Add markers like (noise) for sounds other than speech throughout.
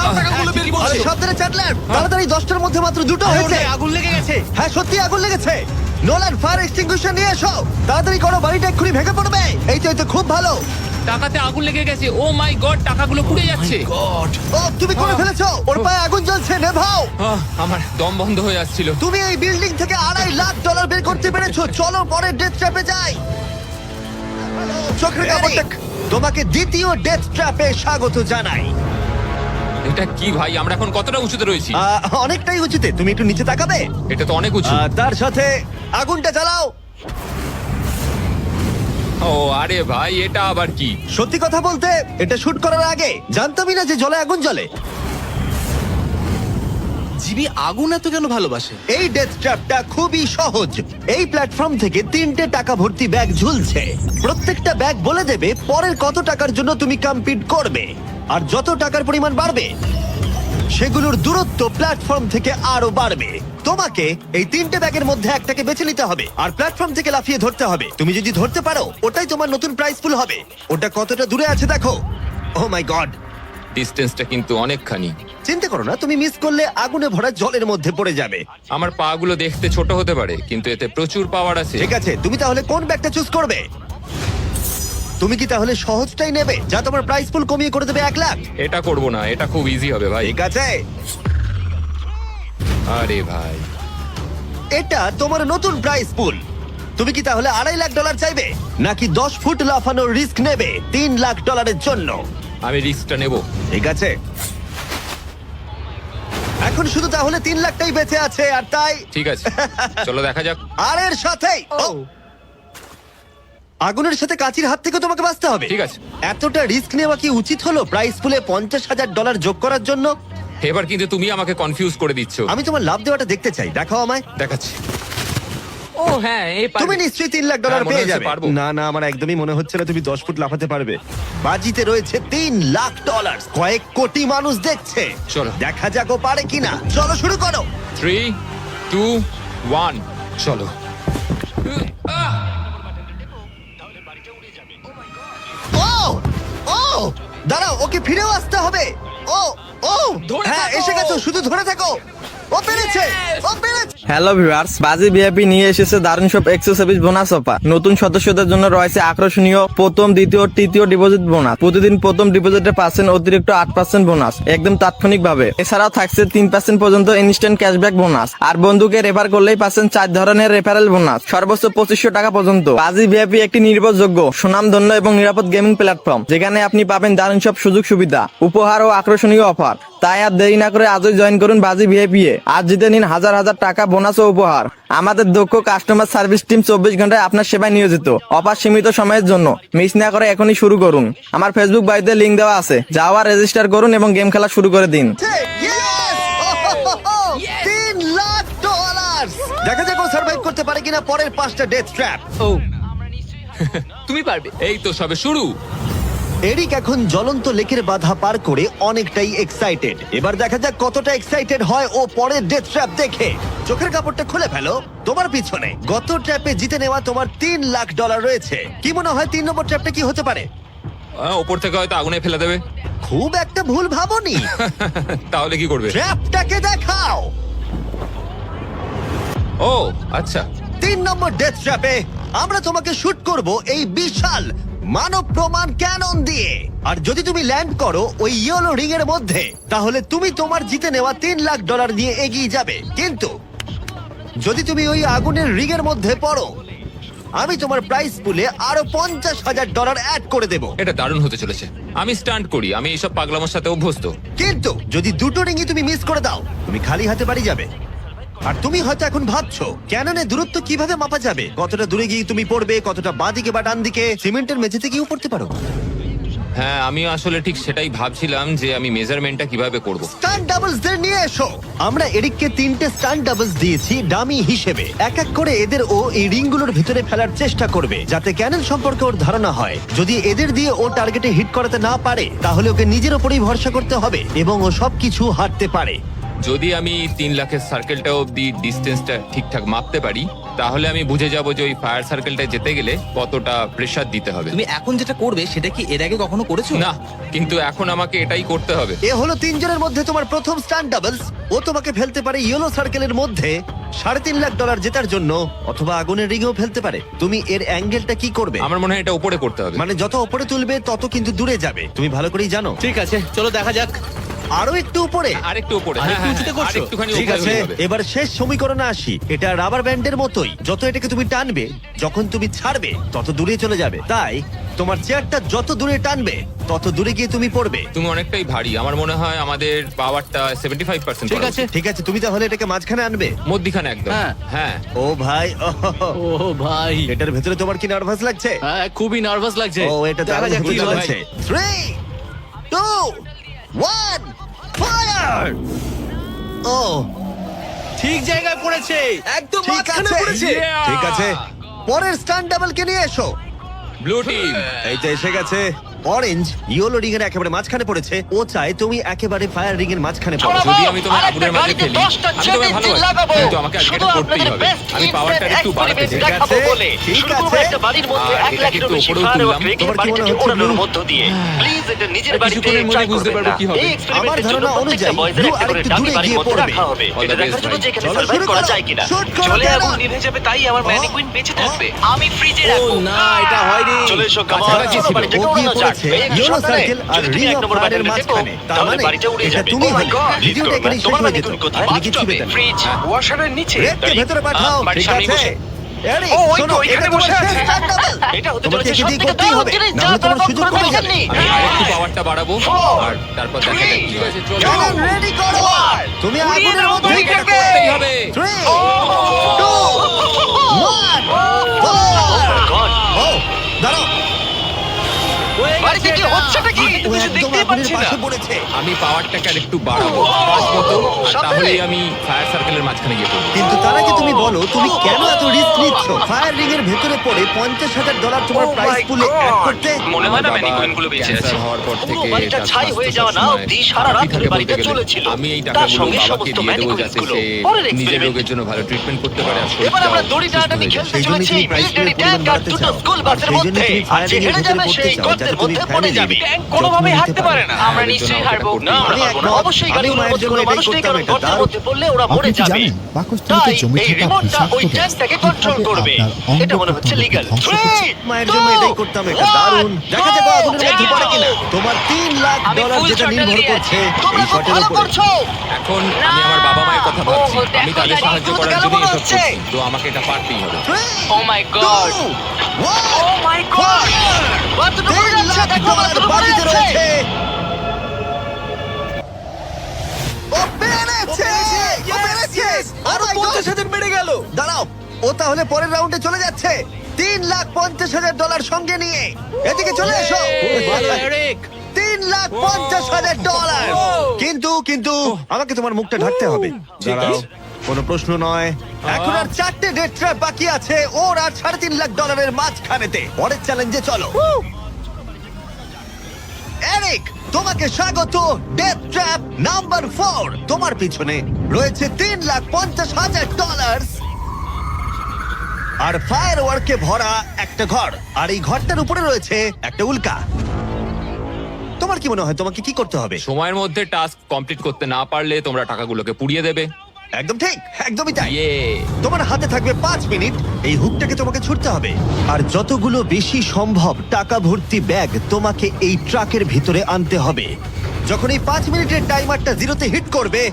তাও টাকাগুলো বের আরে করছে। সাবধানে চ্যাটলার তাড়াতাড়ি দশটার মধ্যে মাত্র দুটো আরে হয়েছে। আগুন লেগে গেছে। হ্যাঁ সত্যি আগুন লেগেছে। নোলান ফায়ার এক্সটিংগুইশার নিয়ে এসো। তাড়াতাড়ি করো বাড়িটা এক্ষুনি ভেঙে পড়বে। এই তো এই তো খুব ভালো। টাকাতে আগুন লেগে গেছে। ও মাই গড টাকাগুলো পুড়ে যাচ্ছে। গড ও তুমি করে ফেলেছো। ওর পায়ে আগুন জ্বলছে নেভাও। আহ, আমার দম বন্ধ হয়ে যাচ্ছিল। তুমি এই বিল্ডিং থেকে আড়াই লাখ ডলার বের করতে পেরেছ। চলো পরের ডেথ ট্র্যাপে যাই। চোখের কাপড়টা তোমাকে দ্বিতীয় ডেথ ট্র্যাপে স্বাগত জানাই। এটা কি ভাই? আমরা এখন কতটা উঁচুতে রয়েছি? আহ, অনেকটাই উচিতে। তুমি একটু নিচে তাকাবে? এটা তো অনেক উঁচু। তার সাথে আগুনটা জ্বালাও। ও আরে ভাই এটা আবার কি? সত্যি কথা বলতে এটা শুট করার আগে জানতামই না যে জলে আগুন জ্বলে। জিবি আগুন এত কেন ভালোবাসে? এই ডেথ ট্র্যাপটা খুবই সহজ। এই প্ল্যাটফর্ম থেকে তিনটে টাকা ভর্তি ব্যাগ ঝুলছে। প্রত্যেকটা ব্যাগ বলে দেবে পরের কত টাকার জন্য তুমি কমপ্লিট করবে। আর যত টাকার পরিমাণ বাড়বে সেগুলোর দূরত্ব প্ল্যাটফর্ম থেকে আরও বাড়বে। তোমাকে এই তিনটে ব্যাগের মধ্যে একটাকে বেছে নিতে হবে আর প্ল্যাটফর্ম থেকে লাফিয়ে ধরতে হবে। তুমি যদি ধরতে পারো ওটাই তোমার নতুন প্রাইস ফুল হবে। ওটা কতটা দূরে আছে দেখো। ও মাই গড ডিস্টেন্সটা কিন্তু অনেকখানি। চিন্তা করো না তুমি মিস করলে আগুনে ভরা জলের মধ্যে পড়ে যাবে। আমার পা গুলো দেখতে ছোট হতে পারে কিন্তু এতে প্রচুর পাওয়ার আছে। ঠিক আছে তুমি তাহলে কোন ব্যাগটা চুজ করবে? তুমি কি তাহলে সহজটাই নেবে? যা তোমার প্রাইস ফুল কমিয়ে করে দেবে এক লাখ? এটা করব না এটা খুব ইজি হবে ভাই। ঠিক আছে। আরে ভাই। এটা তোমার নতুন প্রাইস পুল তুমি কি তাহলে আড়াই লাখ ডলার চাইবে? নাকি দশ ফুট লাফানোর রিস্ক নেবে তিন লাখ ডলারের জন্য? আমি রিস্কটা নেব। ঠিক আছে। এখন শুধু তাহলে তিন লাখটাই বেঁচে আছে আর তাই ঠিক আছে। চলো দেখা যাক। (laughs) আর এর সাথেই ও! আগুনের সাথে কাচির হাত থেকে তোমাকে বাঁচতে হবে। ঠিক আছে। এতটা রিস্ক নেওয়া কি উচিত হলো প্রাইস পুলে পঞ্চাশ হাজার ডলার যোগ করার জন্য? এবার কিন্তু তুমি আমাকে কনফিউজ করে দিচ্ছ। আমি তোমার লাভ দেওয়াটা দেখতে চাই। দেখাও আমায়। দেখাচ্ছি। ও হ্যাঁ এই তুমি নিশ্চয়ই তিন লাখ ডলার হ্যাঁ, পেয়ে যাবে। পারব। না না আমার একদমই মনে হচ্ছে না তুমি দশ ফুট লাফাতে পারবে। বাজিতে রয়েছে তিন লাখ ডলার। কয়েক কোটি মানুষ দেখছে। চলো। দেখা যাক ও পারে কিনা। চলো শুরু করো। থ্রি টু ওয়ান চলো। দাঁড়াও ওকে ফিরেও আসতে হবে ও ও ধরে হ্যাঁ থাকো। এসে গেছো শুধু ধরে থাকো ও পেরেছে ও পেরেছে। হ্যালো ভিউয়ার্স বাজি ভিআইপি নিয়ে এসেছে দারুণ সব এক্সেস সার্ভিস বোনাস অফার নতুন সদস্যদের জন্য রয়েছে আকর্ষণীয় প্রথম দ্বিতীয় তৃতীয় ডিপোজিট বোনাস প্রতিদিন প্রথম ডিপোজিটে পাচ্ছেন অতিরিক্ত আট পার্সেন্ট বোনাস একদম তাৎক্ষণিক ভাবে এছাড়াও থাকছে তিন পার্সেন্ট পর্যন্ত ইনস্ট্যান্ট ক্যাশব্যাক বোনাস আর বন্ধুকে রেফার করলেই পাচ্ছেন চার ধরনের রেফারেল বোনাস সর্বোচ্চ পঁচিশশো টাকা পর্যন্ত। বাজি ভিআইপি একটি নির্ভরযোগ্য সুনামধন্য এবং নিরাপদ গেমিং প্ল্যাটফর্ম যেখানে আপনি পাবেন দারুণ সব সুযোগ সুবিধা উপহার ও আকর্ষণীয় অফার তাই আর দেরি না করে আজই জয়েন করুন বাজি ভিআইপি এ। আজ জিতে নিন হাজার হাজার টাকা বোনাস ও উপহার। আমাদের দক্ষ কাস্টমার সার্ভিস টিম চব্বিশ ঘন্টায় আপনার সেবায় নিয়োজিত। অপার সীমিত সময়ের জন্য মিস না করে এখনই শুরু করুন। আমার ফেসবুক বাড়িতে লিঙ্ক দেওয়া আছে। যাওয়া রেজিস্টার করুন এবং গেম খেলা শুরু করে দিন। দেখা যাক ও সার্ভাইভ করতে পারে কিনা পরের পাঁচটা ডেথ ট্র্যাপ ও। (laughs) তুমি পারবে। এই তো সবে শুরু। এরিক এখন জ্বলন্ত লেকের বাধা পার করে অনেকটাই এক্সাইটেড এবার দেখা যাক কতটা এক্সাইটেড হয় ও পরের ডেথ ট্র্যাপ দেখে। চোখের কাপড়টা খুলে ফেলো তোমার পিছনে। গত ট্র্যাপে জিতে নেওয়া তোমার তিন লাখ ডলার রয়েছে। কি মনে হয় তিন নম্বর ট্র্যাপটা কি হতে পারে? আহ, ওপর থেকে হয়তো আগুনে ফেলে দেবে। খুব একটা ভুল ভাবনি। (laughs) তাহলে কি করবে? ট্র্যাপটাকে দেখাও। ও আচ্ছা। তিন নম্বর ডেথ ট্র্যাপে আমরা তোমাকে শুট করব এই বিশাল মানব প্রমাণ ক্যানন দিয়ে। আর যদি তুমি ল্যান্ড করো ওই ইয়েলো রিং এর মধ্যে তাহলে তুমি তোমার জিতে নেওয়া তিন লাখ ডলার নিয়ে এগিয়ে যাবে। কিন্তু যদি তুমি ওই আগুনের রিং এর মধ্যে পড়ো আমি তোমার প্রাইস পুলে আরও পঞ্চাশ হাজার ডলার অ্যাড করে দেব। এটা দারুণ হতে চলেছে। আমি স্টান্ট করি আমি এইসব পাগলামোর সাথে অভ্যস্ত। কিন্তু যদি দুটো রিংই তুমি মিস করে দাও তুমি খালি হাতে বাড়ি যাবে। আর তুমি হয়তো এখন ভাবছ ক্যাননের দূরত্ব কীভাবে মাপা যাবে? কতটা দূরে গিয়ে তুমি পড়বে কতটা বাঁদিকে বা ডান দিকে সিমেন্টের মেঝেতে গিয়েও পড়তে পারো। হ্যাঁ আমি আসলে ঠিক সেটাই ভাবছিলাম যে আমি মেজারমেন্টটা কীভাবে করব। স্টান ডাবলস দের নিয়ে এসো। আমরা এরিককে তিনটে স্টান ডাবলস দিয়েছি ডামি হিসেবে। এক এক করে এদের ও এই রিংগুলোর ভিতরে ফেলার চেষ্টা করবে যাতে ক্যানন সম্পর্কে ওর ধারণা হয়। যদি এদের দিয়ে ও টার্গেটে হিট করাতে না পারে তাহলে ওকে নিজের ওপরেই ভরসা করতে হবে এবং ও সবকিছু হারতে পারে। যদি আমি তিন লাখের সার্কেলটা অব্দি ডিস্টেন্সটা ঠিকঠাক মাপতে পারি তাহলে আমি বুঝে যাব যে ওই ফায়ার সার্কেলটা যেতে গেলে কতটা প্রেশার দিতে হবে। তুমি এখন যেটা করবে সেটা কি এর আগে কখনো করেছ? না কিন্তু এখন আমাকে এটাই করতে হবে। এ হলো তিনজনের মধ্যে তোমার প্রথম স্টান ডাবলস ও তোমাকে ফেলতে পারে ইয়েলো সার্কেলের মধ্যে সাড়ে তিন লাখ ডলার জেতার জন্য অথবা আগুনের রিঙেও ফেলতে পারে। তুমি এর অ্যাঙ্গেলটা কি করবে? আমার মনে হয় এটা উপরে করতে হবে। মানে যত উপরে তুলবে তত কিন্তু দূরে যাবে। তুমি ভালো করেই জানো। ঠিক আছে চলো দেখা যাক। আরও একটু উপরে। আরেকটু উপরে। আরেকটু হ্যাঁ হ্যাঁ উঁচুতে করছ? আরেকটুখানি ঠিক উপরে আছে হবে। এবার শেষ সমীকরণে আসি। এটা রাবার ব্যান্ডের মতোই। যত এটাকে তুমি টানবে যখন তুমি ছাড়বে তত দূরে চলে যাবে। তাই তোমার চেয়ারটা যত দূরে টানবে তত দূরে গিয়ে তুমি পড়বে। তুমি অনেকটাই ভারী। আমার মনে হয় আমাদের পাওয়ারটা সেভেন্টি ফাইভ পার্সেন্ট ঠিক আছে ঠিক আছে তুমি তাহলে এটাকে মাঝখানে আনবে? মধ্যিখানে একদম। হ্যাঁ। হ্যাঁ। ও ভাই ও ভাই। এটার ভেতরে তোমার কি নার্ভাস লাগছে? হ্যাঁ খুবই নার্ভাস লাগছে। ও এটা দেখা দারুণ যাক হতে হয়। চলেছে থ্রি টু ওয়ান ফায়ার ও। ঠিক জায়গায় পড়েছে। একদম ঠিক মাঝখানে আছে। পড়েছে। ঠিক আছে। পরের স্টান ডাবল কে নিয়ে এসো। ব্লু টিম এই যে এসে গেছে। অরেঞ্জ ইয়েলো রিং এর একেবারে মাঝখানে পড়েছে। ও চায় তুমি একেবারে ফায়ার রিং এর মাঝখানে পড়ো। যদি আমি তোমার আগুনের মাঝে ফেলি আমি তোমায় ভালোবাসি কিন্তু আমাকে আজকে এটা করতেই হবে। আমি পাওয়ারটা একটু বাড়াতে চাই। ঠিক আছে ঠিক আছে। আর এটা কিন্তু উপরেও তুললাম। তোমার কি মনে হচ্ছে Blue? কিছুক্ষণের মধ্যে বুঝতে পারব কি হবে। আমার ধারণা অনুযায়ী ব্লু আরেকটু দূরে গিয়ে পড়বে। All the best, ভাই। চলো শুরু করো শুট করো চলে। আগুন নিভে যাবে তাই আমার ম্যানিকুইন বেঁচে থাকবে। আমি ফ্রিজে ও রাখব। না এটা হয়নি চলে এসো কামাল। বাড়িটাকে ও রয়েছে ইয়েলো সার্কেল আর রিং অফ ফায়ারের মাঝখানে তার মানে এটা তুমি হলে ভিডিওটা এখানে শেষ হয়ে যেত। আপনি কি ছিবে ফ্রিজ ওয়াশারের নিচে। রেডকে ভেতরে পাঠাও। ঠিক আছে। তুমি আগুনের মতো হবে। 3 2 1 বাড়িতে কি হচ্ছেটা কি কিছু একদম দেখতেই পাচ্ছি না পড়েছে। আমি পাওয়ারটাকে আর একটু বাড়াবো পাঁচ মতো আর তাহলেই আমি ফায়ার সার্কেলের মাঝখানে গিয়ে পড়ব কিন্তু তার আগে তুমি বলো তুমি কেন এত রিস্ক নিচ্ছ ফায়ার রিং এর ভেতরে পড়ে পঞ্চাশ হাজার ডলার তোমার Oh প্রাইস পুলে অ্যাড God! করতে মনে হয় না আমার ম্যানিকুইন বাবারগুলো বেঁচে ক্যান্সার আছে হওয়ার পর পুরো থেকে বাড়িটা তার ছাই হয়ে স্বাস্থ্য যাওয়া না সবসময় অব্দি সারা রাত ধরে থাকে বাড়িটা গেলে। চলেছিল আমি এই তার টাকাগুলো সঙ্গে বাবাকে সমস্ত দিয়ে দেবো যাতে ম্যানিকুইনগুলো সে পরের নিজের experiment। রোগের জন্য ভালো ট্রিটমেন্ট করতে পারে আর এবার আমরা শরীরটাও দড়ি সুস্থ টানাটানি হয়ে যায়। খেলতে সেই জন্য চলেছি তুমি প্রাইস মিলিটারি পুলের ট্যাঙ্ক আর পরিমাণ দুটো বাড়াতে স্কুল চাও। বাসের আর সেই জন্য মধ্যে তুমি আর যে ফায়ারিং হেরে ভেতরে যাবে পড়তে সেই চাও, গর্তের যাতে তুমি মধ্যে পড়ে যাবে। ট্যাঙ্ক কোনোভাবেই হাঁটতে পারে না। আমরা নিশ্চয়ই আমাকে হারবো এটা না আমরা হবে। হারবো না অবশ্যই একমত। গাড়ির মধ্যে কোনো মানুষ নেই কারণ গর্তের মধ্যে পড়লে ওরা মরে যাবে। তাই এই রিমোটটা ওই ট্যাঙ্কটাকে কন্ট্রোল করবে। এটা মনে হচ্ছে করছে। মায়ের জন্য এটাই করতাম এটা দারুণ। দেখা যাবে আগুনের মধ্যে পড়ে কিনা। তোমার তিন লাখ ডলার যেটা নির্ভর করছে এই শটের ভালো এখন আমি আমার বাবা মায়ের কথা ও, ভাবছি। আমি তাদের সাহায্য করার জন্য এসব করছি। তো আমাকে এটা পারতেই হবে। Oh my God! Oh my God! দাঁড়াও ও তাহলে পরের রাউন্ডে চলে যাচ্ছে। তিন লাখ পঞ্চাশ হাজার ডলার সঙ্গে নিয়ে। এদিকে চলে এসো। তিন লাখ পঞ্চাশ হাজার ডলার কিন্তু কিন্তু আমাকে তোমার মুখটা ঢাকতে হবে। দাঁড়াও কোনো প্রশ্ন নয়। এখন আর চারটে ডেট ট্র্যাপ বাকি আছে। ওর আর সাড়ে তিন লাখ ডলারের মাঝখানেতে। পরের চ্যালেঞ্জে চলো। এরিক তোমাকে স্বাগত। ডেথ ট্র্যাপ নাম্বার ফোর তোমার পিছনে রয়েছে তিন লাখ পঞ্চাশ হাজার ডলার আর ফায়ার ওয়ার্কে ভরা একটা ঘর। আর এই ঘরটার উপরে রয়েছে একটা উল্কা। তোমার কি মনে হয় তোমাকে কি করতে হবে? সময়ের মধ্যে টাস্ক কমপ্লিট করতে না পারলে তোমরা টাকাগুলোকে পুড়িয়ে দেবে। একদম ঠিক একদমই তাই। ইয়ে। তোমার হাতে থাকবে পাঁচ মিনিট এই হুকটাকে তোমাকে ছুটতে হবে। আর যতগুলো বেশি সম্ভব টাকা ভর্তি ব্যাগ তোমাকে এই ট্রাকের ভিতরে আনতে হবে। যখন এই পাঁচ মিনিটের টাইমারটা জিরোতে হিট করবে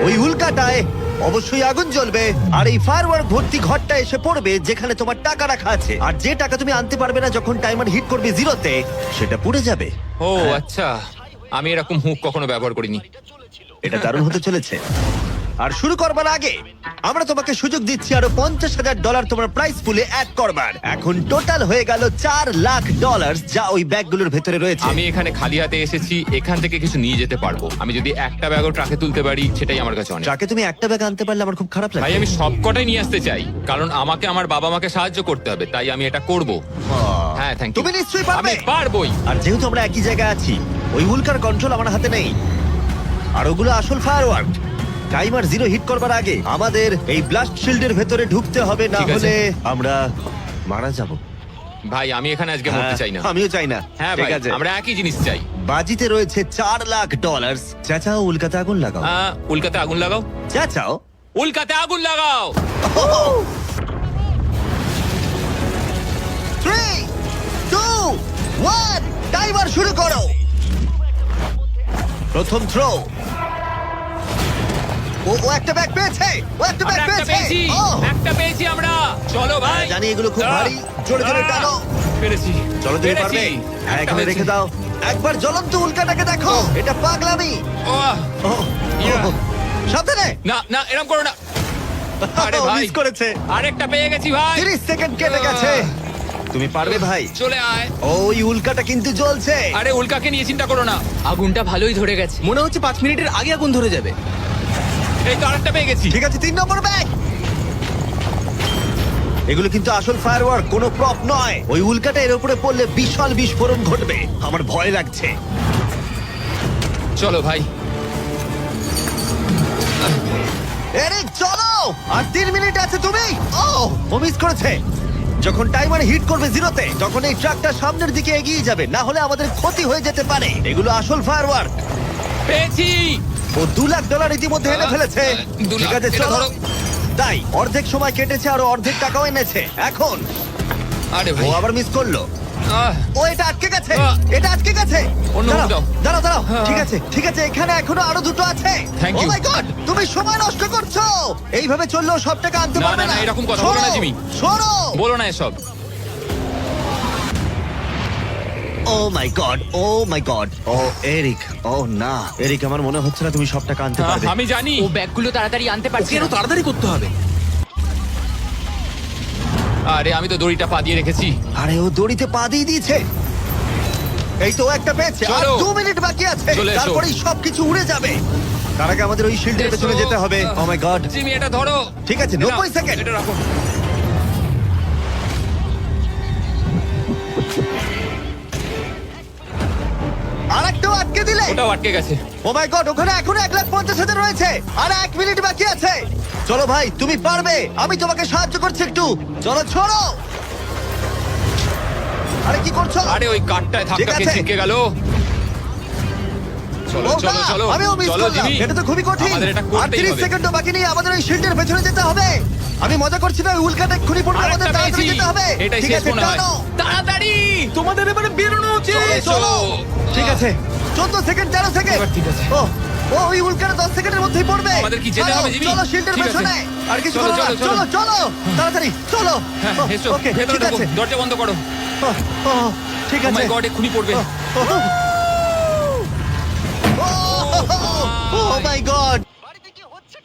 ওই উল্কাটায় অবশ্যই আগুন জ্বলবে। আর এই ফায়ারওয়ার্ক ভর্তি ঘরটা এসে পড়বে যেখানে তোমার টাকা রাখা আছে। আর যে টাকা তুমি আনতে পারবে না যখন টাইমার হিট করবে জিরোতে সেটা পুড়ে যাবে। ও আচ্ছা। আমি এরকম হুক কখনো ব্যবহার করিনি। এটা দারুণ হতে চলেছে। আর শুরু করবার আগে আমরা তোমাকে সুযোগ দিচ্ছি আরও পঞ্চাশ হাজার ডলার তোমার প্রাইস পুলে অ্যাড করবার। এখন টোটাল হয়ে গেল চার লাখ ডলার যা ওই ব্যাগগুলোর ভেতরে রয়েছে। আমি এখানে খালি হাতে এসেছি এখান থেকে কিছু নিয়ে যেতে পারব। আমি যদি একটা ব্যাগও ট্রাকে তুলতে পারি সেটাই আমার কাছে অনেক। যাকে তুমি একটা ব্যাগ আনতে পারলে আমার খুব খারাপ লাগে ভাই আমি সবকটাই নিয়ে আসতে চাই কারণ আমাকে আমার বাবা মাকে সাহায্য করতে হবে তাই আমি এটা করব। হ্যাঁ থ্যাংক ইউ তুমি নিশ্চয়ই পারবে। আমি পারবোই। আর যেহেতু আমরা একই জায়গায় আছি ওই উল্কার কন্ট্রোল আমার হাতে নেই। আর ওগুলো আসল ফায়ারওয়ার্ক টাইমার জিরো হিট করবার আগে আমাদের এই ব্লাস্ট শিল্ডের ভেতরে ঢুকতে হবে না ঠিক আছে। হলে আমরা মারা যাব। ভাই আমি এখানে আজকে মরতে চাই না। আমিও চাই না। হ্যাঁ ঠিক ভাই আছে। আমরা একই জিনিস চাই। বাজিতে রয়েছে চার লাখ ডলার চাচাও উল্কাতে আগুন লাগাও। আহ, উল্কাতে আগুন লাগাও? চাচাও? উল্কাতে আগুন লাগাও! থ্রি টু ওয়ান টাইমার শুরু করো। প্রথম থ্রো ও ও একটা ব্যাগ পেয়েছে! ও একটা ব্যাগ আমরা একটা পেয়েছে! পেয়েছি! ও! একটা পেয়েছি আমরা! চলো ভাই! জানি এগুলো খুব ভারী। জোরে জোরে টানো। পেরেছি! চলো তুমি পেরেছি। পারবে? হ্যাঁ একটা এখানে। রেখে দাও। একবার জ্বলন্ত উল্কাটাকে দেখো! এটা পাগলামি! ওহ, ও। সাবধানে! না না এরকম করো না! (laughs) আরে ও, ভাই! মিস করেছে! আরেকটা পেয়ে গেছি ভাই! 30 সেকেন্ড কেটে গেছে! তুমি পারবে ভাই! চলে আয়! ওই উল্কাটা কিন্তু জ্বলছে! আরে উল্কাকে নিয়ে চিন্তা করো না! আগুনটা ভালোই ধরে গেছে! মনে হচ্ছে পাঁচ মিনিটের আগে আগুন ধরে যাবে। এই তো আরেকটা পেয়ে গেছি। ঠিক আছে তিন নম্বর ব্যাগ এগুলো কিন্তু আসল ফায়ারওয়ার্ক কোনো প্রপ নয়। ওই উল্কাটা এর উপরে পড়লে বিশাল বিস্ফোরণ ঘটবে। আমার ভয় লাগছে। চলো ভাই। এরিক চলো! আর তিন মিনিট আছে তুমি? ও ও মিস করেছে। যখন টাইমার হিট করবে জিরোতে তখন এই ট্রাকটা সামনের দিকে এগিয়ে যাবে। না হলে আমাদের ক্ষতি হয়ে যেতে পারে। এগুলো আসল ফায়ারওয়ার্ক পেয়েছি। ও দু লাখ ডলার ইতিমধ্যে এনে ফেলেছে। দু ঠিক আছে এটা ধরো। তাই অর্ধেক সময় কেটেছে আর অর্ধেক টাকাও এনেছে। এখন আরে ও ভাই আবার মিস করল। আহ, ও এটা আটকে গেছে। আহ। এটা আটকে গেছে। অন্য দাঁড়াও, দাও। দাঁড়াও দাঁড়াও। হ্যাঁ। ঠিক আছে ঠিক আছে এখানে এখনও আরও দুটো আছে। Thank ও you. মাই গড তুমি সময় নষ্ট করছ। এইভাবে চললেও সব টাকা আনতে না, পারবে না, না না, এরকম কথা বলো না, জিমি। সরো বলো না এসব। ও my God oh my God oh Eric oh no Eric আমার মনে হচ্ছে না তুমি সব টাকা আনতে পারবে। আমি জানি। ও ব্যাগগুলো তাড়াতাড়ি আনতে পারছি কেন তাড়াতাড়ি করতে হবে। আরে আমি তো দড়িটা পা দিয়ে রেখেছি। আরে ও দড়িতে পা দিয়ে দিয়েছে। এই তো ও একটা পেয়েছে আর চলো। দু মিনিট বাকি আছে। চলে এসো। তারপরেই সবকিছু উড়ে যাবে। তার আগে আমাদের ওই শিল্ডের। পেছনে যেতে হবে। ও মাই গড জিমি এটা ধরো। ঠিক আছে, এটা- 90 সেকেন্ড। এটা রাখো। আটকে দিলে? ওটাও আটকে গেছে। ও মাই গড ওখানে এখনও এক লাখ পঞ্চাশ হাজার রয়েছে। আর এক মিনিট বাকি আছে। চলো ভাই তুমি পারবে। আমি তোমাকে সাহায্য করছি একটু। চলো ছড়ো! আরে কি করছ? আরে ওই কাঠটায় ধাক্কা ঠিক খেয়ে আছে। ছিটকে গেল। চলো ও চলো না, চলো। আমিও মিস চলো করলাম। জিমি এটা তো খুবই কঠিন। আমাদের এটা আর করতেই 30 হবে সেকেন্ডও বাকি নেই আমাদের ওই শিল্ডের পেছনে যেতে হবে। আমি মজা করছি না উল্কাটা এক্ষুনি পড়বে আমাদের তাড়াতাড়ি পেয়েছি। যেতে হবে। এটাই ঠিক শেষ আছে মনে হয়। টানো। তাড়াতাড়ি! তোমাদের এবারে বেরোনো উচিত চলো, ঠিক আছে 14 সেকেন্ড 13 সেকেন্ড এবার ঠিক আছে। ও ও ওই উল্কাটা 10 সেকেন্ডের মধ্যেই পড়বে আমাদের কি যেতে হবে, জিমি? চলো শিল্ডের পেছনে আর কিছু করো না চলো, চলো তাড়াতাড়ি চলো হ্যাঁ ওকে ঠিক আছে দরজা বন্ধ করো ও, ঠিক ও আছে মাই গড এক্ষুনি পড়বে ও মাই গড